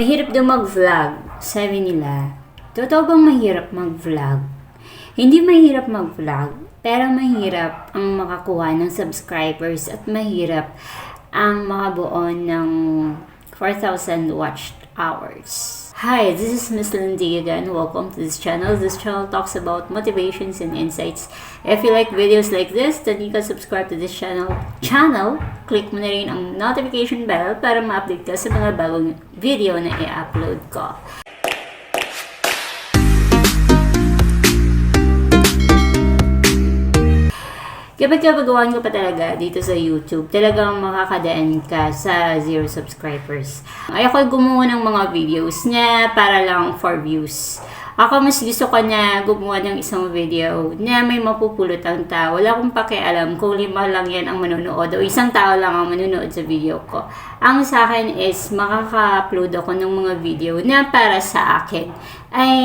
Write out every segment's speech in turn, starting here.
Mahirap daw mag-vlog, sabi nila. Totoo bang mahirap mag-vlog? Hindi mahirap mag-vlog, pero mahirap ang makakuha ng subscribers at mahirap ang makabuo ng 4,000 watched hours. Hi, this is Miss Lindy again. Welcome to this channel. This channel talks about motivations and insights. If you like videos like this, then you can subscribe to this channel. Channel, click mo na rin ang notification bell para ma-update ka sa mga bagong video na i-upload ko. Kapag kapagawan ko pa talaga dito sa YouTube, talagang makakadaan ka sa zero subscribers. Ayoko gumawa ng mga videos niya para lang for views. Ako mas gusto ko na gumawa ng isang video na may mapupulot ang tao. Wala akong pakialam kung lima lang yan ang manonood o isang tao lang ang manonood sa video ko. Ang sa akin is makaka-upload ako ng mga video na para sa akin ay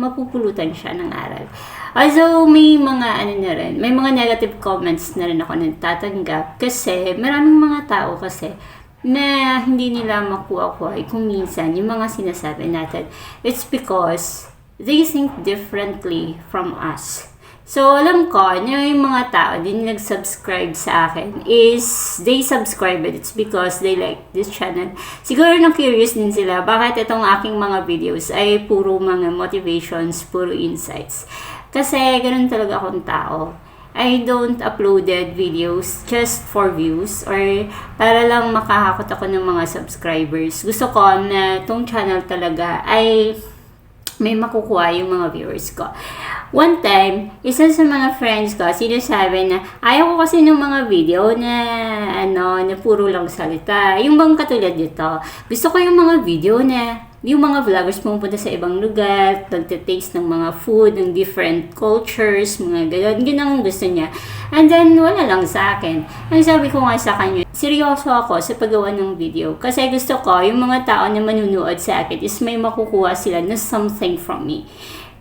mapupulutan siya ng aral. Although may mga ano na rin, may mga negative comments na rin ako nagtatanggap kasi maraming mga tao kasi na hindi nila makuha-kuha kung minsan yung mga sinasabi natin. It's because they think differently from us. So, alam ko na yung mga tao din nag-subscribe sa akin is they subscribe it. It's because they like this channel. Siguro na curious din sila bakit itong aking mga videos ay puro mga motivations, puro insights. Kasi ganun talaga akong tao. I don't uploaded videos just for views or para lang makahakot ako ng mga subscribers. Gusto ko na tong channel talaga ay may makukuha yung mga viewers ko. One time, isa sa mga friends ko, sinasabi na ayaw ko kasi ng mga video na ano, na puro lang salita. Yung bang katulad nito, gusto ko yung mga video na yung mga vloggers pumunta sa ibang lugar, nagtitaste ng mga food, ng different cultures, mga ganyan. Yun ang gusto niya. And then, wala lang sa akin. Ang sabi ko nga sa kanya, seryoso ako sa paggawa ng video. Kasi gusto ko, yung mga tao na manunood sa akin is may makukuha sila na something from me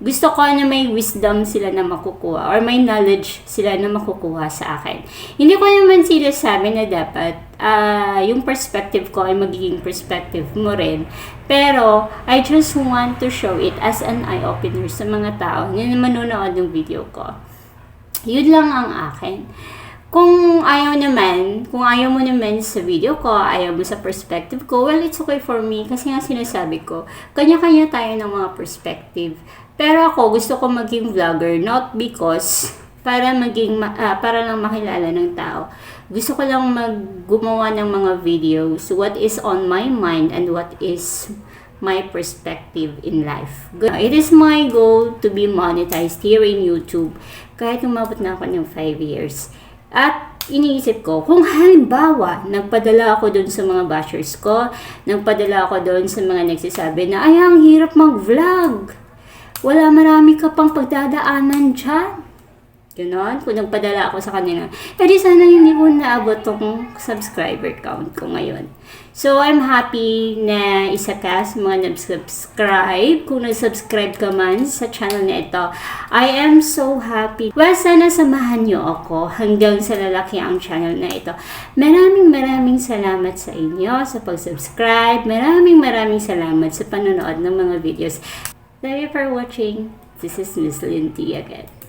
gusto ko na may wisdom sila na makukuha or may knowledge sila na makukuha sa akin. Hindi ko naman sila sabi na dapat uh, yung perspective ko ay magiging perspective mo rin. Pero, I just want to show it as an eye-opener sa mga tao na manonood ng video ko. Yun lang ang akin. Kung ayaw naman, kung ayaw mo naman sa video ko, ayaw mo sa perspective ko, well, it's okay for me. Kasi nga sinasabi ko, kanya-kanya tayo ng mga perspective. Pero ako, gusto ko maging vlogger, not because para maging uh, para lang makilala ng tao. Gusto ko lang maggumawa ng mga videos what is on my mind and what is my perspective in life. It is my goal to be monetized here in YouTube kahit umabot na ako ng 5 years. At iniisip ko, kung halimbawa, nagpadala ako doon sa mga bashers ko, nagpadala ako doon sa mga nagsasabi na, ay, ang hirap mag-vlog. Wala marami ka pang pagdadaanan dyan. Ganon, kung nagpadala ako sa kanila. Eh di sana hindi ko naabot tong subscriber count ko ngayon. So, I'm happy na isa ka sa mga nag-subscribe. Kung nag-subscribe ka man sa channel na ito, I am so happy. Well, sana samahan niyo ako hanggang sa lalaki ang channel na ito. Maraming maraming salamat sa inyo sa pag-subscribe. Maraming maraming salamat sa panonood ng mga videos. Thank you for watching. This is Miss Lindy again.